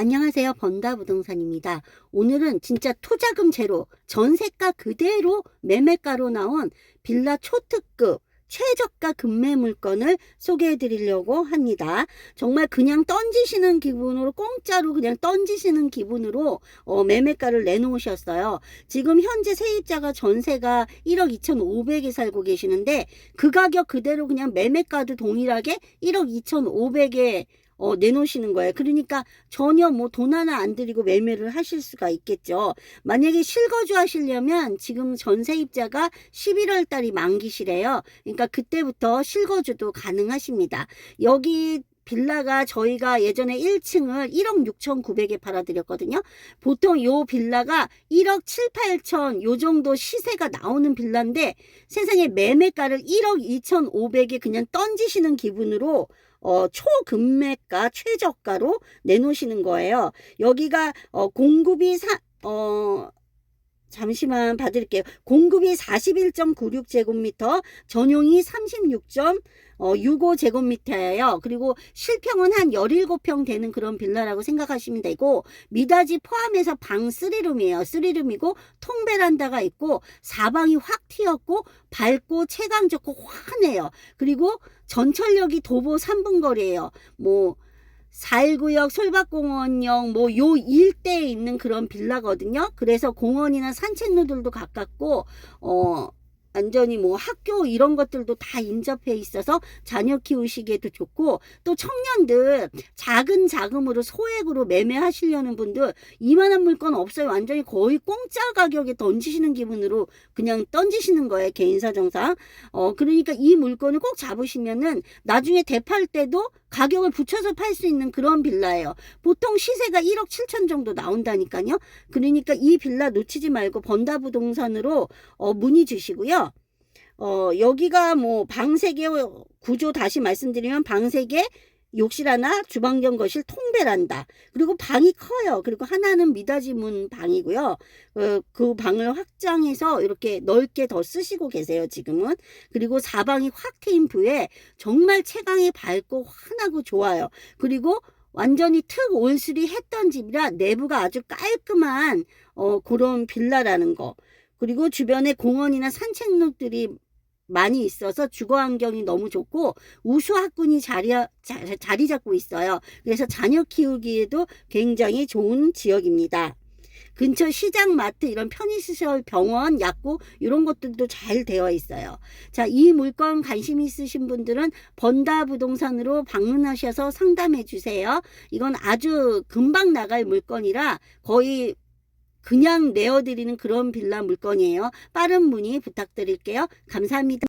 안녕하세요. 번다 부동산입니다. 오늘은 진짜 투자금 제로, 전세가 그대로 매매가로 나온 빌라 초특급 최저가 급매 물건을 소개해 드리려고 합니다. 정말 그냥 던지시는 기분으로 공짜로 그냥 던지시는 기분으로 어, 매매가를 내놓으셨어요. 지금 현재 세입자가 전세가 1억 2,500에 살고 계시는데 그 가격 그대로 그냥 매매가도 동일하게 1억 2,500에 어, 내놓으시는 거예요. 그러니까 전혀 뭐 돈 하나 안 들이고 매매를 하실 수가 있겠죠. 만약에 실거주 하시려면 지금 전세입자가 11월 달이 만기시래요. 그러니까 그때부터 실거주도 가능하십니다. 여기 빌라가 저희가 예전에 1층을 1억 6,900에 팔아드렸거든요. 보통 요 빌라가 1억 7, 8천 요 정도 시세가 나오는 빌라인데 세상에 매매가를 1억 2,500에 그냥 던지시는 기분으로 어, 초금매가 최저가로 내놓으시는 거예요. 여기가 어, 공급이 사, 어, 잠시만 봐드릴게요. 공급이 41.96제곱미터, 전용이 36.65제곱미터예요. 그리고 실평은 한 17평 되는 그런 빌라라고 생각하시면 되고 미닫이 포함해서 방 3룸이에요. 3룸이고 통베란다가 있고 사방이 확 튀었고 밝고 채광 좋고 환해요. 그리고 전철역이 도보 3분 거리예요. 뭐 4일구역 솔밭공원역 뭐 요 일대에 있는 그런 빌라거든요. 그래서 공원이나 산책로들도 가깝고 어 완전히 뭐 학교 이런 것들도 다 인접해 있어서 자녀 키우시기에도 좋고 또 청년들 작은 자금으로 소액으로 매매하시려는 분들 이만한 물건 없어요. 완전히 거의 공짜 가격에 던지시는 기분으로 그냥 던지시는 거예요. 개인사정상. 어 그러니까 이 물건을 꼭 잡으시면은 나중에 대팔 때도 가격을 붙여서 팔 수 있는 그런 빌라예요. 보통 시세가 1억 7천 정도 나온다니까요. 그러니까 이 빌라 놓치지 말고 번다 부동산으로 어, 문의 주시고요. 어, 여기가 뭐 방세개 구조 다시 말씀드리면 방세개 욕실 하나, 주방 겸 거실, 통배란다. 그리고 방이 커요. 그리고 하나는 미닫이 문 방이고요. 어, 그 방을 확장해서 이렇게 넓게 더 쓰시고 계세요. 지금은. 그리고 사방이 확 트인 뷰에 정말 채광이 밝고 환하고 좋아요. 그리고 완전히 특 올수리 했던 집이라 내부가 아주 깔끔한 어, 그런 빌라라는 거. 그리고 주변에 공원이나 산책로들이 많이 있어서 주거 환경이 너무 좋고 우수 학군이 자리, 자, 자리 잡고 있어요. 그래서 자녀 키우기에도 굉장히 좋은 지역입니다. 근처 시장, 마트, 이런 편의시설, 병원, 약국 이런 것들도 잘 되어 있어요. 자, 이 물건 관심 있으신 분들은 번다 부동산으로 방문하셔서 상담해 주세요. 이건 아주 금방 나갈 물건이라 거의 그냥 내어드리는 그런 빌라 물건이에요. 빠른 문의 부탁드릴게요. 감사합니다.